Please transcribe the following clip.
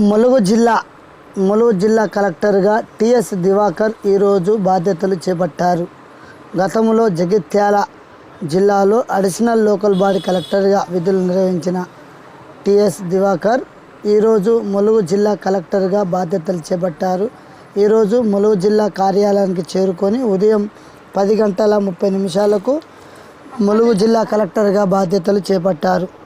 ములుగు జిల్లా ములుగు జిల్లా కలెక్టర్గా టిఎస్ దివాకర్ ఈరోజు బాధ్యతలు చేపట్టారు. గతంలో జగిత్యాల జిల్లాలో అడిషనల్ లోకల్ బాడీ కలెక్టర్గా విధులు నిర్వహించిన టిఎస్ దివాకర్ ఈరోజు ములుగు జిల్లా కలెక్టర్గా బాధ్యతలు చేపట్టారు. ఈరోజు ములుగు జిల్లా కార్యాలయానికి చేరుకొని ఉదయం పది గంటల ముప్పై నిమిషాలకు ములుగు జిల్లా కలెక్టర్గా బాధ్యతలు చేపట్టారు.